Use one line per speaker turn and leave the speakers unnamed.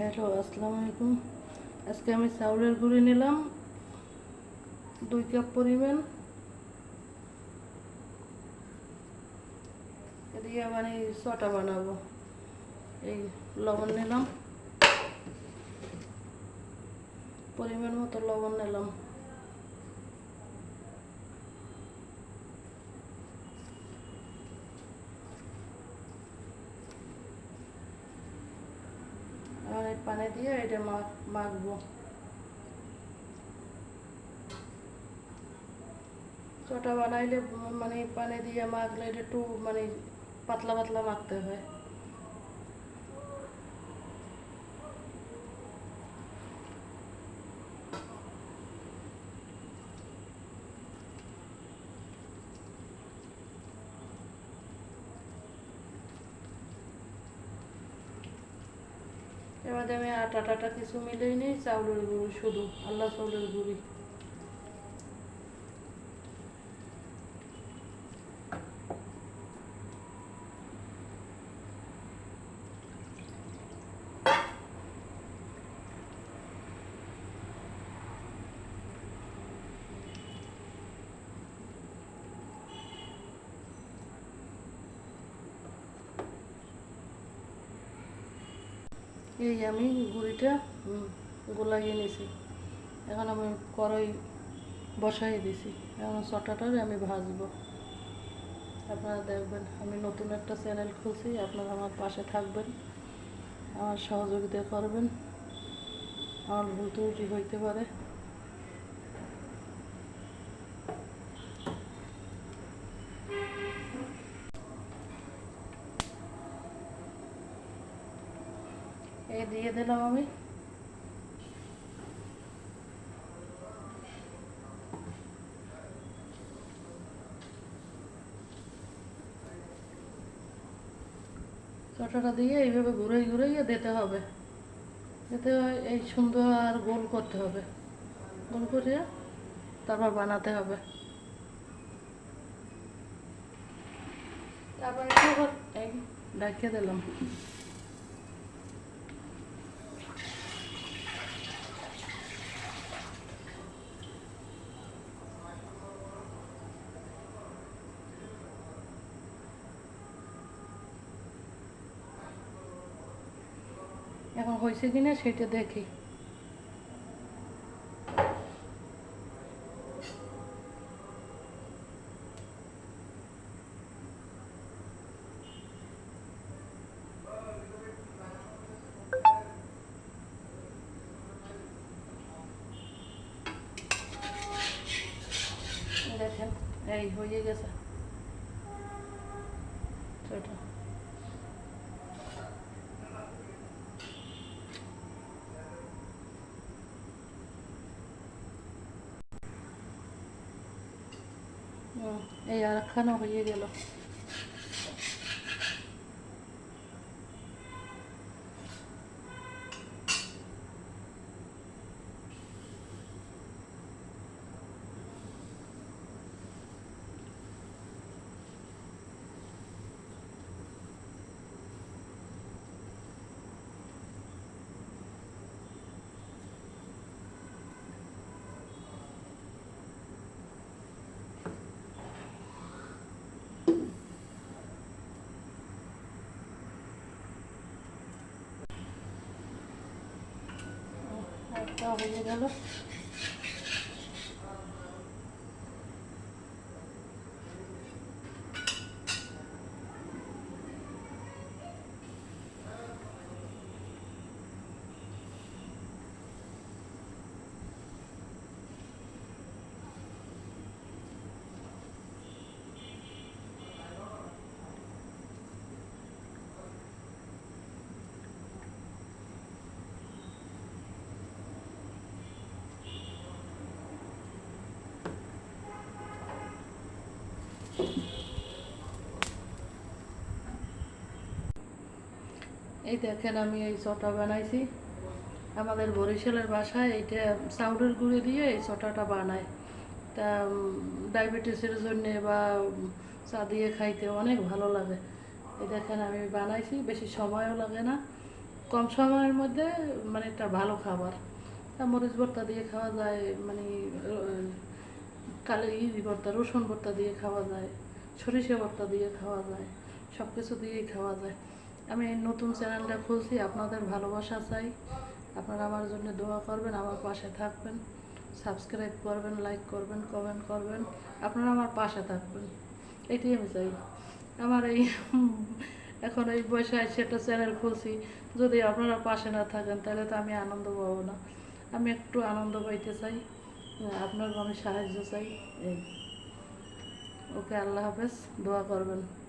Hello, আসসালামু আলাইকুম। আজকে আমি চাউলের গুঁড়ি নিলাম। দুই কাপ পরিমাণ। এদিকে মানে ছটা বানাবো। এই লবণ নিলাম। পরিমাণ মতো লবণ নিলাম আর এই পানি দিয়ে এটা মাখ মাখবো ছোটা বানাইলে মানে পানি দিয়ে মাখলে এটা একটু মানে পাতলা পাতলা মাখতে হয় এবারে আমি আটা টাটা কিছু মিলেই নিই চাউলের গুঁড়ি শুধু আল্লাহ চাউলের গুঁড়ি। এই আমি গুড়িটা গোলাইয়ে নিয়েছি এখন আমি কড়াই বসাই দিছি। এখন চটাটার আমি ভাজবো। আপনারা দেখবেন, আমি নতুন একটা চ্যানেল খুলছি, আপনারা আমার পাশে থাকবেন, আমার সহযোগিতা করবেন। আমার ভুল ত্রুটি হইতে পারে। এই দিয়ে দিলাম আমি। চটাটা দিয়ে এইভাবে ঘুরে ঘুরাইয়ে দিতে হবে। হয় এই সুন্দর আর গোল করতে হবে। গোল করে তারপর বানাতে হবে। তারপর ডাকিয়ে দিলাম। এখন হয়েছে কিনা সেটা দেখি। দেখেন এই হয়ে গেছে। ছোটো। এই আর একখানা হয়ে গেল একটা হয়ে গেল এই দেখেন, আমি এই চটা বানাইছি। আমাদের বরিশালের বাসায় এইটা চাউলের গুঁড়ি দিয়ে এই চটাটা বানায়। তা ডায়াবেটিসের জন্যে বা চা দিয়ে খাইতে অনেক ভালো লাগে। এই দেখেন, আমি বানাইছি, বেশি সময়ও লাগে না। কম সময়ের মধ্যে মানে একটা ভালো খাবার। মরিচ ভর্তা দিয়ে খাওয়া যায় মানে আহ, কালে ই ভর্তা রসুন ভর্তা দিয়ে খাওয়া যায় সরিষা ভর্তা দিয়ে খাওয়া যায় সব কিছু দিয়েই খাওয়া যায়। আমি নতুন চ্যানেলটা খুলছি আপনাদের ভালোবাসা চাই। আপনারা আমার জন্য দোয়া করবেন আমার পাশে থাকবেন। সাবস্ক্রাইব করবেন লাইক করবেন কমেন্ট করবেন আপনারা আমার পাশে থাকবেন। এটাই আমি চাই। আমার এই এখন এই বয়সে একটা চ্যানেল খুলছি যদি আপনারা পাশে না থাকেন তাহলে তো আমি আনন্দ পাবো না। আমি একটু আনন্দ পাইতে চাই। আপনার আমি সাহায্য চাই। ওকে আল্লাহ হাফেজ। দোয়া করবেন।